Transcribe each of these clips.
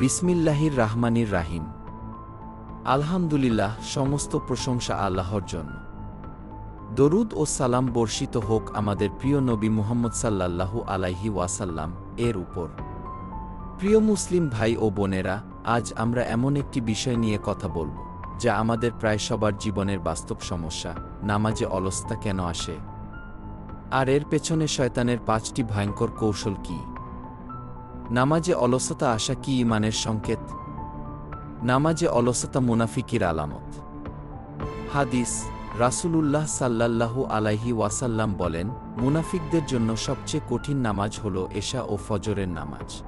বিসমিল্লাহির রাহমানির রাহিম। আলহামদুলিল্লাহ, সমস্ত প্রশংসা আল্লাহর জন্য। দরুদ ও সালাম বর্ষিত হোক আমাদের প্রিয় নবী মুহাম্মদ সাল্লাল্লাহু আলাইহি ওয়াসাল্লাম এর উপর। প্রিয় মুসলিম ভাই ও বোনেরা, আজ আমরা এমন একটি বিষয় নিয়ে কথা বলব, যা আমাদের প্রায় সবার জীবনের বাস্তব সমস্যা, নামাজে অলস্তা কেন আসে? আর এর পেছনে শয়তানের পাঁচটি ভয়ঙ্কর কৌশল কি? নামাজে অলসতা আসা কি ইমানের সংকেত? নামাজে অলসতা মুনাফিকির আলামত। হাদিস, রাসূলুল্লাহ সাল্লাল্লাহু আলাইহি ওয়াসাল্লাম বলেন, মুনাফিকদের জন্য সবচেয়ে কঠিন নামাজ হল এশা ও ফজরের নামাজ।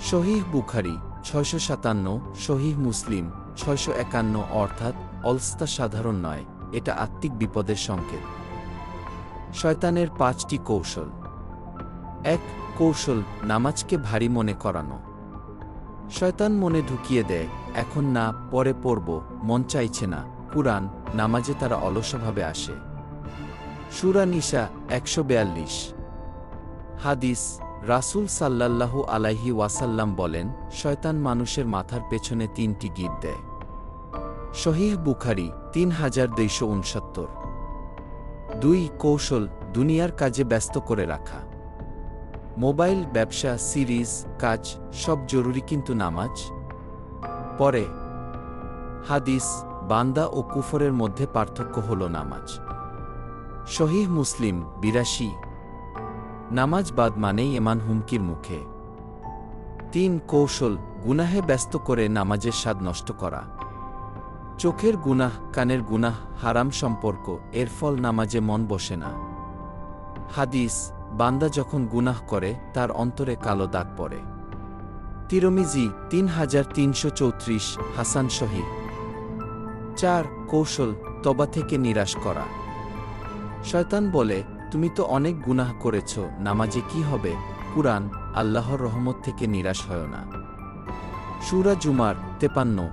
শহীহ বুখারি, ছয়শো সাতান্ন শহীহ মুসলিম, ছয়শো একান্ন অর্থাৎ অলস্তা সাধারণ নয়, এটা আত্মিক বিপদের সংকেত। শয়তানের পাঁচটি কৌশল। এক কৌশল নামাজকে ভারী মনে করানো। শয়তান মনে ঢুকিয়ে দেয়, এখন না, পরে পড়ব, মন চাইছে না, কুরআন নামাজে তারা অলসভাবে আসে। সুরা নিশা একশো বেয়াল্লিশ। হাদিস, রাসূল সাল্লাল্লাহু আলাইহি ওয়াসাল্লাম বলেন, শয়তান মানুষের মাথার পেছনে তিনটি গীত দেয়। শহীহ বুখারি তিন হাজার দুইশো উনসত্তর। দুই কৌশল দুনিয়ার কাজে ব্যস্ত করে রাখা। মোবাইল, ব্যবসা, সিরিজ, কাজ, সব জরুরি কিন্তু নামাজ। পরে, হাদিস, বান্দা ও কুফরের মধ্যে পার্থক্য হল নামাজ। শহীহ মুসলিম, বিরাশি। নামাজ বাদ মানেই এমান হুমকির মুখে। তিন, কৌশল, গুনাহে ব্যস্ত করে নামাজের স্বাদ নষ্ট করা। চোখের গুনাহ, কানের গুনাহ, হারাম সম্পর্ক, এর ফল নামাজে মন বসে না। হাদিস বান্দা যখন গুনাহ করে, তার অন্তরে কালো দাগ পড়ে। তিরমিজি তিন হাজার তিনশো চৌত্রিশ, হাসান শহীদ। চার, কৌশল, তবা থেকে নিরাশ করা। শয়তান বলে, তুমি তো অনেক গুনাহ করেছ, নামাজে কি হবে? কুরআন, আল্লাহর রহমত থেকে নিরাশ হয় না। সুরা জুমার তেপান্ন।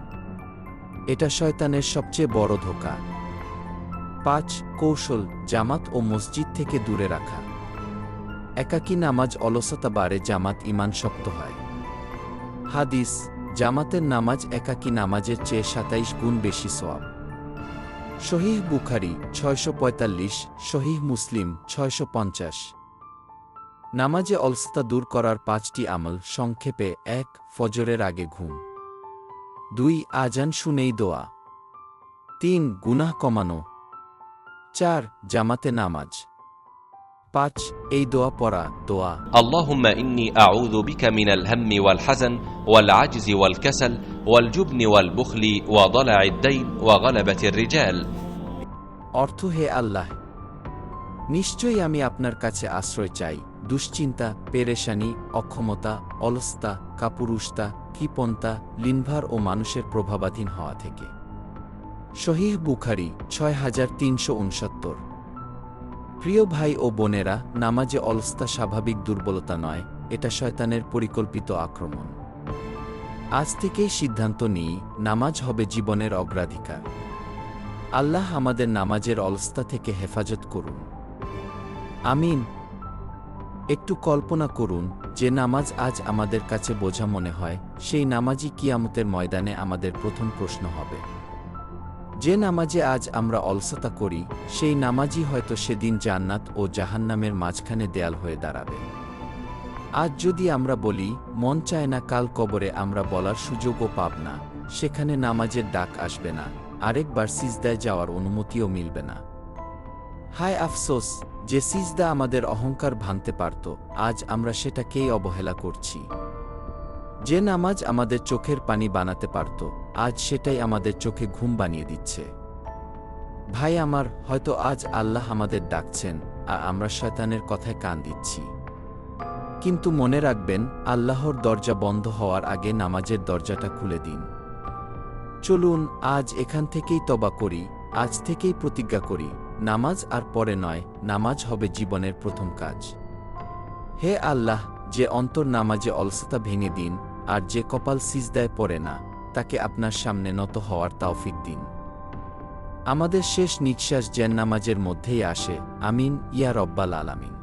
এটা শয়তানের সবচেয়ে বড় ধোকা। পাঁচ, কৌশল, জামাত ও মসজিদ থেকে দূরে রাখা। একাকী নামাজ অলসতা বাড়ে, জামাত ইমান শক্ত হয়। হাদিস, জামাতের নামাজ একাকী নামাজের চেয়ে সাতাইশ গুণ বেশি সোয়াব শহীহ বুখারি, ছয়শো পঁয়তাল্লিশ শহীহ মুসলিম, ছয়শো পঞ্চাশ। নামাজে অলসতা দূর করার পাঁচটি আমল, সংক্ষেপে এক, ফজরের আগে ঘুম। দুই, আজান শুনেই দোয়া। তিন, গুনাহ কমানো। চার, জামাতে নামাজ। পাঁচ এই দোয়া পড়া দোয়া اللهم إني أعوذ بك من الهم والحزن والعجز والكسل والجبن والبخل وضلع الدين وغلبة الرجال অর্থ হে আল্লাহ নিশ্চয়ই আমি আপনার কাছে আশ্রয় চাই দুশ্চিন্তা পেরেশানি অক্ষমতা অলস্তা কাপুরুষতা কৃপন্তা লিনভার ও মানুষের প্রভাবাধীন হওয়া থেকে শহীহ বুখারি ছয় হাজার তিনশো উনসত্তর প্রিয় ভাই ও বোনেরা, নামাজে অলস্তা স্বাভাবিক দুর্বলতা নয়, এটা শয়তানের পরিকল্পিত আক্রমণ। আজ থেকেই সিদ্ধান্ত নিই, নামাজ হবে জীবনের অগ্রাধিকার। আল্লাহ আমাদের নামাজের অলস্তা থেকে হেফাজত করুন। আমিন। একটু কল্পনা করুন, যে নামাজ আজ আমাদের কাছে বোঝা মনে হয়, সেই নামাজই কিয়ামতের ময়দানে আমাদের প্রথম প্রশ্ন হবে। যে নামাজে আজ আমরা অলসতা করি, সেই নামাজই হয়তো সেদিন জান্নাত ও জাহান্নামের মাঝখানে দেয়াল হয়ে দাঁড়াবে। আজ যদি আমরা বলি, মন চায় না কাল কবরে আমরা বলার সুযোগও পাব না, সেখানে নামাজের ডাক আসবে না, আরেকবার সিজদায় যাওয়ার অনুমতিও মিলবে না। হায় আফসোস, যে সিজদা আমাদের অহংকার ভাঙতে পারত, আজ আমরা সেটাকেই অবহেলা করছি। যে নামাজ আমাদের চোখের পানি বানাতে পারত, আজ সেটাই আমাদের চোখে ঘুম বানিয়ে দিচ্ছে। ভাই আমার, হয়তো আজ আল্লাহ আমাদের ডাকছেন, আর আমরা শয়তানের কথায় কান দিচ্ছি। কিন্তু মনে রাখবেন, আল্লাহর দরজা বন্ধ হওয়ার আগে নামাজের দরজাটা খুলে দিন। চলুন, আজ এখান থেকেই তবা করি, আজ থেকেই প্রতিজ্ঞা করি, নামাজ আর পরে নয়, নামাজ হবে জীবনের প্রথম কাজ। হে আল্লাহ, যে অন্তর নামাজে অলসতা ভেঙে দিন আর যে কপাল সিজদায় পড়ে না, তাকে আপনার সামনে নত হওয়ার তাওফিক দিন। আমাদের শেষ নিঃশ্বাস যেন নামাজের মধ্যেই আসে, আমিন, ইয়া রব্বাল আলামিন।